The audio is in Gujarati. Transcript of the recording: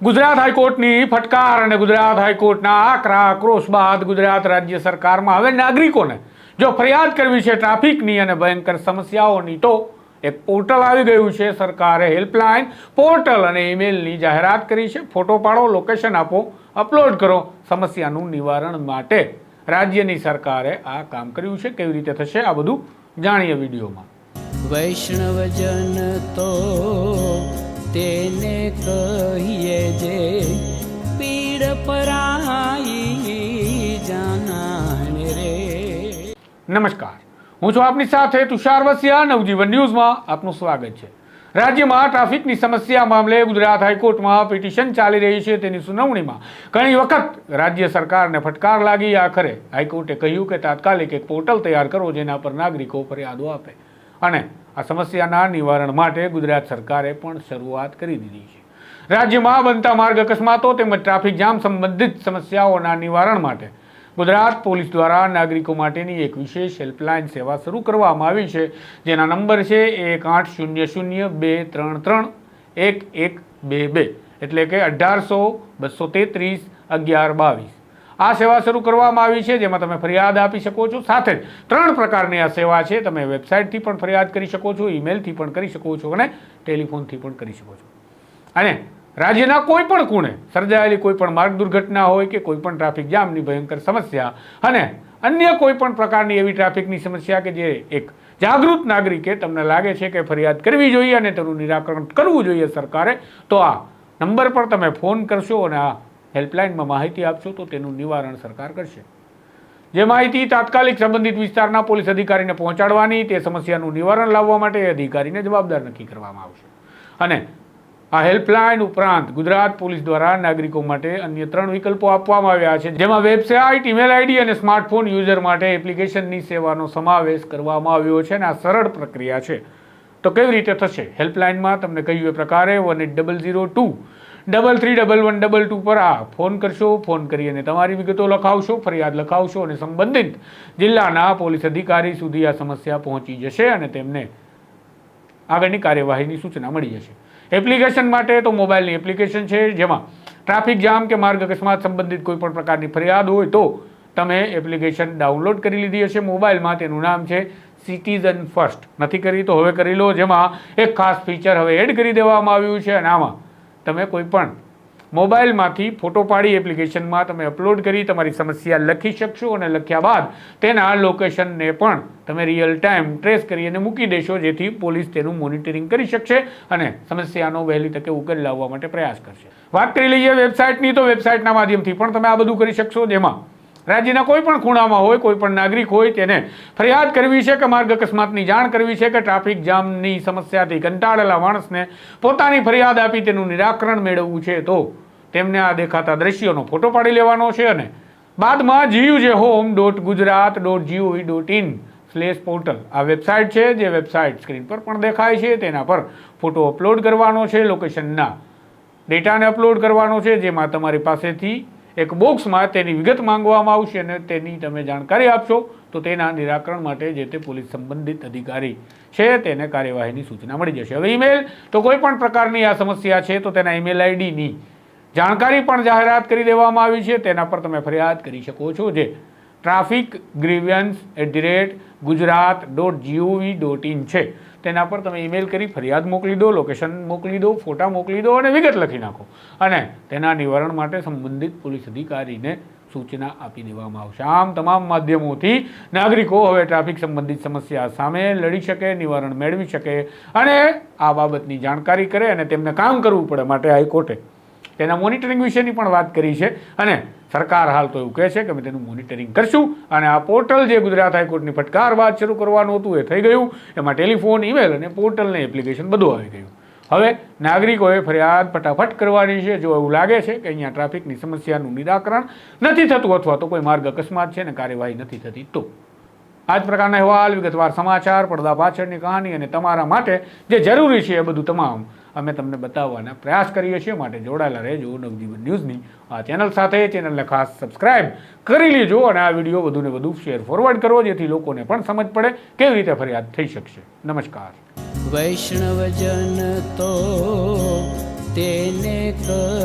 ગુજરાત હાઈકોર્ટની ફટકાર અને ગુજરાત હાઈકોર્ટના આકરા આક્રોશ બાદ ગુજરાત રાજ્ય સરકારમાં હવે નાગરિકોને જો ફરિયાદ કરવી છે ટ્રાફિકની અને ભયંકર સમસ્યાઓની, તો એક પોર્ટલ આવી ગયું છે સરકારે હેલ્પલાઇન પોર્ટલ અને ઈમેલની જાહેરાત કરી છે. ફોટો પાડો, લોકેશન આપો, અપલોડ કરો સમસ્યાનું નિવારણ માટે. રાજ્યની સરકારે આ કામ કર્યું છે. કેવી રીતે થશે આ બધું જાણીએ વિડીયોમાં. વૈષ્ણવજન તો તેને કહીએ જે પીડ પરાઈ જાનાને રે. નમસ્કાર. હું છું આપની સાથે તુષાર વસિયા, નવજીવન ન્યૂઝમાં આપનું સ્વાગત છે. રાજ્યમાં ટ્રાફિકની સમસ્યા મામલે ગુજરાત હાઈકોર્ટમાં પિટિશન ચાલી રહી છે તેની સુનાવણીમાં. ઘણી વખત રાજ્ય સરકારને ફટકાર લાગી આખરે. હાઈકોર્ટે કહ્યું કે તાત્કાલિક એક પોર્ટલ તૈયાર કરો જેના પર નાગરિકો ફરિયાદો આપે. અને આ સમસ્યાના નિવારણ માટે ગુજરાત સરકારે પણ શરૂઆત કરી દીધી છે. રાજ્યમાં બનતા માર્ગ અકસ્માતો તેમજ ટ્રાફિક જામ સંબંધિત સમસ્યાઓના નિવારણ માટે ગુજરાત પોલીસ દ્વારા નાગરિકો માટેની એક વિશેષ હેલ્પલાઇન સેવા શરૂ કરવામાં આવી છે. જેના નંબર છે એક આઠ શૂન્ય શૂન્ય બે ત્રણ ત્રણ એક એક બે બે. એટલે કે અઢારસો બસો તેત્રીસ અગિયાર બાવીસ. આ સેવા શરૂ કરવામાં આવી છે, જેમાં તમે ફરિયાદ આપી શકો છો. સાથે જ ત્રણ પ્રકારની આ સેવા છે, તમે વેબસાઇટથી પણ ફરિયાદ કરી શકો છો, ઈમેલથી પણ કરી શકો છો અને ટેલિફોનથી પણ કરી શકો છો. અને રાજ્યના કોઈ પણ ખૂણે સર્જાયેલી કોઈ પણ માર્ગ દુર્ઘટના હોય કે કોઈ પણ ટ્રાફિક જામની ભયંકર સમસ્યા અને અન્ય કોઈ પણ પ્રકારની એવી ટ્રાફિકની સમસ્યા કે જે એક જાગૃત નાગરિકે તમને લાગે છે કે ફરિયાદ કરવી જોઈએ અને તેનું નિરાકરણ કરવું જોઈએ સરકારે, તો આ નંબર પર તમે ફોન કરશો અને આ હેલ્પલાઇનમાં માહિતી આપશો તો તેનું નિવારણ સરકાર કરશે. જે માહિતી તાત્કાલિક સંબંધિત વિસ્તારના પોલીસ અધિકારીને પહોંચાડવાની, તે સમસ્યાનું નિવારણ લાવવા માટે અધિકારીને જવાબદાર નક્કી કરવામાં આવશે. અને આ હેલ્પલાઇન ઉપરાંત ગુજરાત પોલીસ દ્વારા નાગરિકો માટે અન્ય ત્રણ વિકલ્પો આપવામાં આવ્યા છે, જેમાં વેબસાઇટ, ઈમેલ આઈડી અને સ્માર્ટફોન યુઝર માટે એપ્લિકેશનની સેવાનો સમાવેશ કરવામાં આવ્યો છે અને આ સરળ પ્રક્રિયા છે. તો કેવી રીતે થશે? હેલ્પલાઇનમાં તમને કહ્યું એ પ્રકારે one eight double zero two double three double one double two પર આ ફોન કરશો, ફોન કરી અને તમારી વિગતો લખાવશો, ફરિયાદ લખાવશો અને સંબંધિત જિલ્લાના પોલીસ અધિકારી સુધી આ સમસ્યા પહોંચી જશે અને તેમને આગળની કાર્યવાહીની સૂચના મળી જશે. એપ્લિકેશન માટે તો મોબાઈલની એપ્લિકેશન છે, જેમાં ટ્રાફિક જામ કે માર્ગ અકસ્માત સંબંધિત કોઈ પણ પ્રકારની ફરિયાદ હોય તો તમે એપ્લિકેશન ડાઉનલોડ કરી લીધી હશે. મોબાઈલમાં તેનું નામ છે સિટીઝન ફર્સ્ટ નથી કરી તો હવે કરી લો, જેમાં એક ખાસ ફીચર હવે એડ કરી દેવામાં આવ્યું છે અને આમાં તમે કોઈ પણ મોબાઈલમાંથી ફોટો પાડી એપ્લિકેશનમાં તમે અપલોડ કરી તમારી સમસ્યા લખી શકશો અને લખ્યા બાદ તેના લોકેશનને પણ તમે રિયલ ટાઈમ ટ્રેસ કરી અને મૂકી દેશો, જેથી પોલીસ તેનું મોનિટરિંગ કરી શકશે અને સમસ્યાનો વહેલી તકે ઉકેલ લાવવા માટે પ્રયાસ કરશે. વાત કરી લઈએ વેબસાઇટની તો વેબસાઇટના માધ્યમથી પણ તમે આ બધું કરી શકશો. જેમાં રાજ્યના કોઈ પણ ખૂણામાં હોય, કોઈ પણ નાગરિક હોય તેને ફરિયાદ કરવી છે કે માર્ગ અકસ્માતની જાણ કરવી છે કે ટ્રાફિક જામની સમસ્યાથી કંટાળેલા માણસને પોતાની ફરિયાદ આપી તેનું નિરાકરણ મેળવવું છે તો તેમને આ દેખાતા દ્રશ્યોનો ફોટો પાડી લેવાનો છે અને બાદમાં જીયુ જે home dot Gujarat dot GOV dot in slash portal આ વેબસાઇટ છે, જે વેબસાઇટ સ્ક્રીન પર પણ દેખાય છે, તેના પર ફોટો અપલોડ કરવાનો છે, લોકેશનના ડેટાને અપલોડ કરવાનો છે, જેમાં તમારી પાસેથી એક બોક્સમાં તેની વિગત માંગવામાં આવશે અને તેની તમે જાણકારી આપશો, તો તેના નિરાકરણ માટે જે તે પોલીસ સંબંધિત અધિકારી છે, તેને કાર્યવાહીની સૂચના મળી જશે. હવે ઈમેલ, તો કોઈ પણ પ્રકારની આ સમસ્યા છે, તો તેના ઈમેલ આઈડીની જાણકારી પણ જાહેરાત કરી દેવામાં આવી છે. તેના પર તમે ફરિયાદ કરી શકો છો જે traffic grievance at the rate Gujarat dot GOV dot in છે. તેના પર તમે ઈમેલ કરી ફરિયાદ મોકલી દો લોકેશન મોકલી દો, ફોટા મોકલી દો અને વિગત લખી નાખો. અને તેના નિવારણ માટે સંબંધિત પોલીસ અધિકારીને સૂચના આપી દેવામાં આવશે. આમ તમામ માધ્યમોથી નાગરિકો હવે ટ્રાફિક સંબંધિત સમસ્યા સામે લડી શકે, નિવારણ મેળવી શકે અને આ બાબતની જાણકારી કરે અને તેમને કામ કરવું પડે માટે હાઈકોર્ટે તેના મોનિટરિંગ વિશેની પણ વાત કરી છે. અને સરકાર હાલ તો એવું કહે છે કે અમે તેનું મોનિટરિંગ કરશું અને આ પોર્ટલ જે ગુજરાત હાઈકોર્ટની ફટકાર બાદ શરૂ કરવાનું હતું એ થઈ ગયું. એમાં ટેલિફોન ઈમેલ અને પોર્ટલને એપ્લિકેશન બધું આવી ગયું. હવે નાગરિકોએ ફરિયાદ ફટાફટ કરવાની છે. જો એવું લાગે છે કે અહીંયા ટ્રાફિકની સમસ્યાનું નિરાકરણ નથી થતું અથવા તો કોઈ માર્ગ અકસ્માત છે ને કાર્યવાહી નથી થતી, તો આ જ પ્રકારના અહેવાલ, વિગતવાર સમાચાર, પડદા પાછળની કહાની અને તમારા માટે જે જરૂરી છે એ બધું તમામ અમે તમને બતાવવાના પ્રયાસ કરીએ છીએ. માટે જોડાયેલા રહેજો નવજીવન ન્યૂઝની આ ચેનલ સાથે. ચેનલને ખાસ સબસ્ક્રાઇબ કરી લેજો અને આ વીડિયો વધુને વધુ શેર ફોરવર્ડ કરો, જેથી લોકોને પણ સમજ પડે કેવી રીતે ફરિયાદ થઈ શકશે. નમસ્કાર. વૈષ્ણવજન તો તેને જે